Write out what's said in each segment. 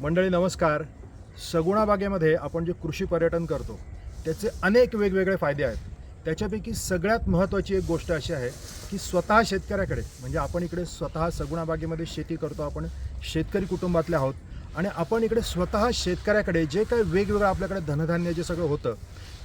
मंडळी नमस्कार. सगुणाबागेमध्ये आपण जे कृषी पर्यटन करतो त्याचे अनेक वेगवेगळे फायदे आहेत. त्याच्यापैकी सगळ्यात महत्त्वाची एक गोष्ट अशी आहे की स्वतः शेतकऱ्याकडे म्हणजे आपण इकडे स्वतः सगुणाबागेमध्ये शेती करतो आपण शेतकरी कुटुंबातले आहोत. आणि आपण इकडे स्वतः शेतकऱ्याकडे जे काही वेगवेगळं आपल्याकडे धनधान्य जे सगळं होतं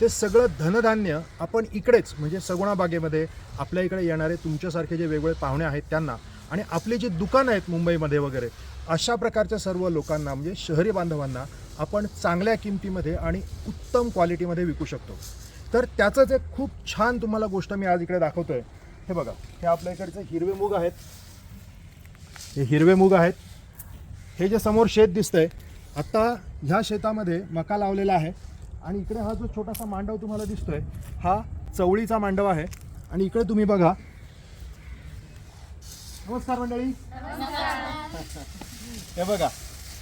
ते सगळं धनधान्य आपण इकडेच म्हणजे सगुणाबागेमध्ये आपल्या इकडे येणारे तुमच्यासारखे जे वेगवेगळे पाहुणे आहेत त्यांना आणि आपले जे दुकानं आहेत मुंबईमध्ये वगैरे अशा प्रकारच्या सर्व लोकांना म्हणजे शहरी बांधवांना आपण चांगल्या किमतीमध्ये आणि उत्तम क्वालिटीमध्ये विकू शकतो. तर त्याचंच एक खूप छान तुम्हाला गोष्ट मी आज इकडे दाखवतोय. हे बघा हे आपल्या इकडचे हिरवे मूग आहेत. हे हिरवे मूग आहेत. हे जे समोर शेत दिसतंय आत्ता ह्या शेतामध्ये मका लावलेला आहे. आणि इकडे हा जो छोटासा मांडव तुम्हाला दिसतोय हा चवळीचा मांडव आहे. आणि इकडे तुम्ही बघा नमस्कार मंडळी. हे बघा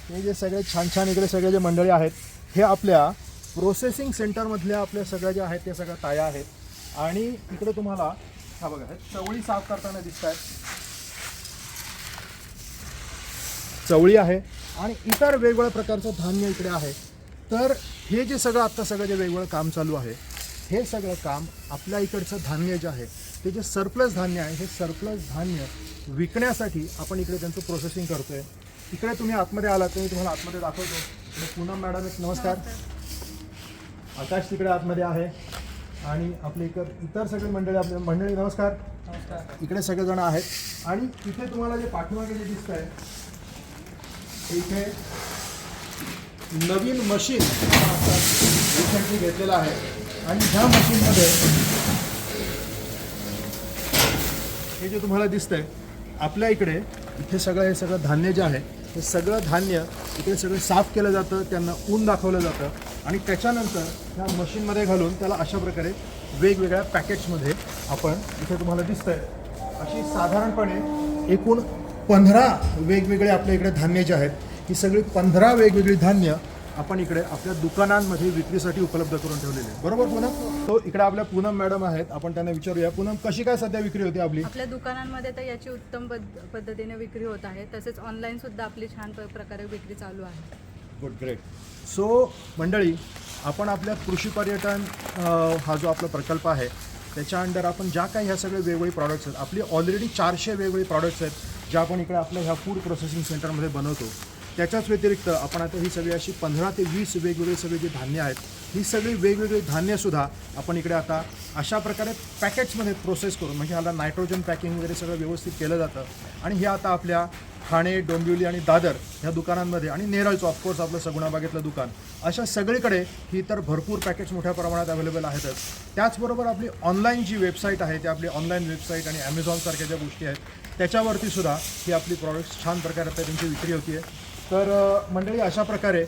हे जे सगळे छान छान इकडे सगळे जे मंडळी आहेत हे आपल्या प्रोसेसिंग सेंटरमधल्या आपल्या सगळ्या ज्या आहेत त्या सगळ्या ताया आहेत. आणि इकडे तुम्हाला हा बघा हे चवळी साफ करताना दिसत आहेत चवळी आहे आणि इतर वेगवेगळ्या प्रकारचं धान्य इकडे आहे. तर हे जे सगळं आत्ता सगळं जे वेगवेगळं काम चालू आहे हे सगळं काम आपल्या इकडचं धान्य जे आहे ते जे सरप्लस धान्य आहे हे सरप्लस धान्य विकण्यासाठी आपण इकडे त्यांचं प्रोसेसिंग करतोय. इकडे तुम्ही आतमध्ये आलात तर मी तुम्हाला आतमध्ये दाखवतो. इकडे पूनम मॅडम एक नमस्कार. आकाश तिकडे आतमध्ये आहे. आणि आपले इतर इतर सगळे मंडळी आपले मंडळी नमस्कार. इकडे सगळेजण आहेत. आणि इथे तुम्हाला जे पाठीमागे जे दिसत आहे इथे नवीन मशीन रिसेंटली घेतलेलं आहे. आणि ह्या मशीनमध्ये हे जे तुम्हाला दिसतंय आपल्या इकडे इथे सगळं हे सगळं धान्य जे आहे हे सगळं धान्य इकडे सगळं साफ केलं जातं त्यांना ऊन दाखवलं जातं आणि त्याच्यानंतर ह्या मशीनमध्ये घालून त्याला अशा प्रकारे वेगवेगळ्या पॅकेट्समध्ये आपण इथे तुम्हाला दिसतंय. अशी साधारणपणे एकूण पंधरा वेगवेगळे आपल्या इकडे धान्य जे आहेत ही सगळी पंधरा वेगवेगळी धान्य आपण इकडे आपल्या दुकानांमध्ये विक्रीसाठी उपलब्ध करून ठेवलेले आहे बरोबर पूनम? तो इकडे आपल्या पूनम मॅडम आहेत. आपण त्यांना विचारूया. पूनम कशी काय सध्या विक्री होती आपली? आपल्या दुकानांमध्ये तर याची उत्तम पद्ध- पद्धतीने विक्री होत आहे. तसेच ऑनलाईन सुद्धा आपली छान प- प्रकारे विक्री चालू आहे. गुड ग्रेट सो मंडळी आपण आपल्या कृषी पर्यटन अ, हा जो आपला प्रकल्प आहे त्याच्या अंडर आपण ज्या काही ह्या सगळे वेगवेगळे प्रॉडक्ट्स आहेत आपली ऑलरेडी चारशे वेगवेगळे प्रॉडक्ट्स आहेत ज्या आपण इकडे आपल्या ह्या फूड प्रोसेसिंग सेंटरमध्ये बनवतो. त्याच्याच व्यतिरिक्त आपण आता ही सगळी अशी पंधरा ते वीस वेगवेगळे सगळे जे धान्य आहेत ही सगळी वेगवेगळी धान्यसुद्धा आपण इकडे आता अशा प्रकारे पॅकेट्समध्ये प्रोसेस करून म्हणजे ह्याला नायट्रोजन पॅकिंग वगैरे सगळं व्यवस्थित केलं जातं. आणि हे आता आपल्या ठाणे डोंबिवली आणि दादर ह्या दुकानांमध्ये आणि नेरळचं ऑफकोर्स आपलं सगुणाबागेतलं दुकान अशा सगळीकडे ही तर भरपूर पॅकेज मोठ्या प्रमाणात अवेलेबल आहेतच. त्याचबरोबर आपली ऑनलाईन जी वेबसाईट आहे ती आपली ऑनलाईन वेबसाईट आणि ॲमेझॉनसारख्या ज्या गोष्टी आहेत त्याच्यावरती सुद्धा ही आपली प्रॉडक्ट्स छान प्रकारे त्यांची विक्री होती आहे तर मंडळी अशा प्रकारे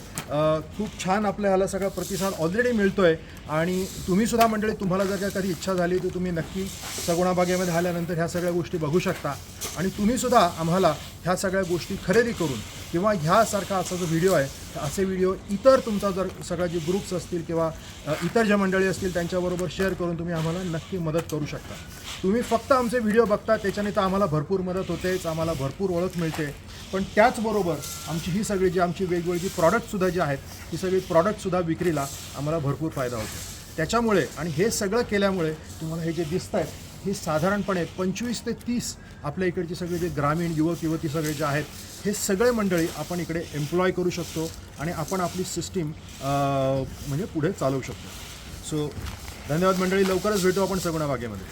खूप छान आपल्या ह्याला सगळा प्रतिसाद ऑलरेडी मिळतोय. आणि तुम्ही सुद्धा मंडळी तुम्हाला जर का कधी इच्छा झाली तर तुम्ही नक्की सगुणा बागेमध्ये आल्यानंतर ह्या सगळ्या गोष्टी बघू शकता. आणि तुम्ही सुद्धा आम्हाला ह्या सगळ्या गोष्टी खरेदी करून किंवा ह्यासारखा असा जो व्हिडिओ आहे तर असे व्हिडिओ इतर तुमचा जर सगळ्या जे ग्रुप्स असतील किंवा इतर ज्या मंडळी असतील त्यांच्याबरोबर शेअर करून तुम्ही आम्हाला नक्की मदत करू शकता. तुम्ही फक्त आमचे व्हिडिओ बघता त्याच्याने तर आम्हाला भरपूर मदत होतेच आम्हाला भरपूर ओळख मिळते. पण त्याचबरोबर आमची ही सगळी जी आमची वेगवेगळी प्रॉडक्टसुद्धा जी आहेत ही सगळी प्रॉडक्टसुद्धा विक्रीला आम्हाला भरपूर फायदा होतो. त्याच्यामुळे आणि हे सगळं केल्यामुळे तुम्हाला हे जे दिसत आहेत हे साधारणपणे पंचवीस ते तीस आपल्या इकडचे सगळे जे ग्रामीण युवक युवती सगळे जे आहेत हे सगळे मंडळी आपण इकडे एम्प्लॉय करू शकतो आणि आपण आपली सिस्टीम म्हणजे पुढे चालवू शकतो. सो धन्यवाद मंडळी. लवकरच भेटू आपण सगुणा बागेमध्ये.